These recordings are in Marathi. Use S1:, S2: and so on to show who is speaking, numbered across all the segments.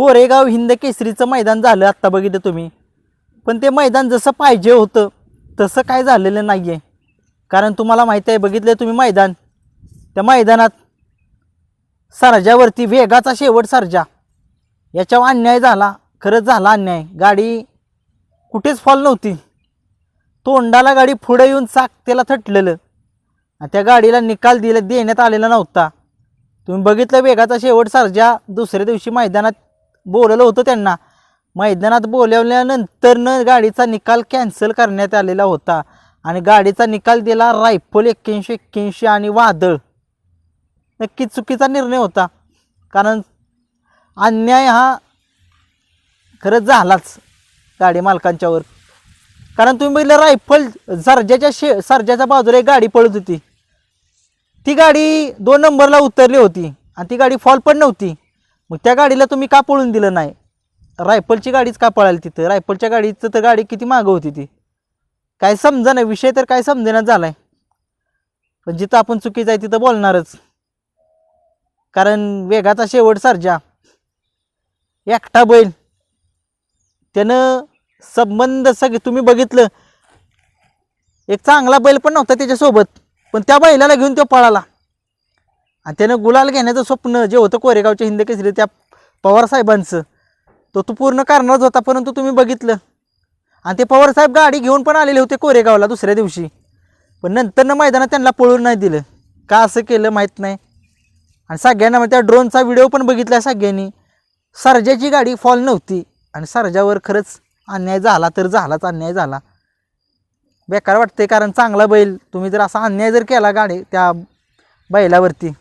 S1: कोरेगाव हिंद केसरीचं मैदान झालं आत्ता बघितलं तुम्ही. पण ते मैदान जसं पाहिजे होतं तसं काय झालेलं नाही आहे कारण तुम्हाला माहिती आहे बघितलं तुम्ही मैदान. त्या मैदानात सरजावरती वेगाचा शेवट सरजा. याच्यावर अन्याय झाला खरंच झाला अन्याय. गाडी कुठेच फॉल नव्हती. तोंडाला गाडी पुढे येऊन चाक त्याला थटलेलं. आणि त्या गाडीला निकाल दिला देण्यात आलेला नव्हता. तुम्ही बघितलं वेगाचा शेवट सरजा दुसऱ्या दिवशी मैदानात बोलवलं होतं त्यांना. मैदानात बोलवल्यानंतरनं गाडीचा निकाल कॅन्सल करण्यात आलेला होता. आणि गाडीचा निकाल दिला रायफल एक्क्याऐंशी एक्क्याऐंशी आणि वादळ. नक्कीच चुकीचा निर्णय होता. कारण अन्याय हा खरंच झालाच गाडी मालकांच्यावर. कारण तुम्ही बघितलं रायफल सर्जाच्या शे सर्जाच्या बाजूला एक गाडी पळत होती. ती गाडी दोन नंबरला उतरली होती. आणि ती गाडी फॉल पण नव्हती. मग त्या गाडीला तुम्ही का पळून दिलं नाही? रायफलची गाडीच का पळाली तिथं? रायफलच्या गाडीचं तर गाडी किती मागं होती ती? काय समजा नाही विषय तर काय समजेना झाला आहे पण जिथं आपण चुकीचं आहे तिथं बोलणारच. कारण वेगाचा शेवट सारजा. एकटा बैल. त्यानं संबंध सगळे तुम्ही बघितलं. एक चांगला बैल पण नव्हता त्याच्यासोबत. पण त्या बैलाला घेऊन तो पळाला. आणि त्यानं गुलाल घेण्याचं स्वप्न जे होतं कोरेगावच्या हिंद केसरी त्या पवार साहेबांचं तो तो पूर्ण करणारच होता परंतु तुम्ही बघितलं. आणि ते पवार साहेब गाडी घेऊन पण आलेले होते कोरेगावला दुसऱ्या दिवशी. पण नंतरनं मैदानात त्यांना पळून नाही दिलं. का असं केलं माहीत नाही. आणि सगळ्यांना मग त्या ड्रोनचा व्हिडिओ पण बघितला सगळ्यांनी. सरजाची गाडी फॉल नव्हती. आणि सरजावर खरंच अन्याय झाला तर झालाच अन्याय झाला. बेकार वाटते कारण चांगला बैल तुम्ही जर असा अन्याय जर केला गाडी त्या बैलावरती.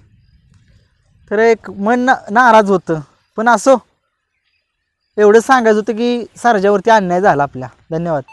S1: तर एक मन ना नाराज होतं. पण असो एवढं सांगायचं होतं की सरजावरती अन्याय झाला आपल्या. धन्यवाद.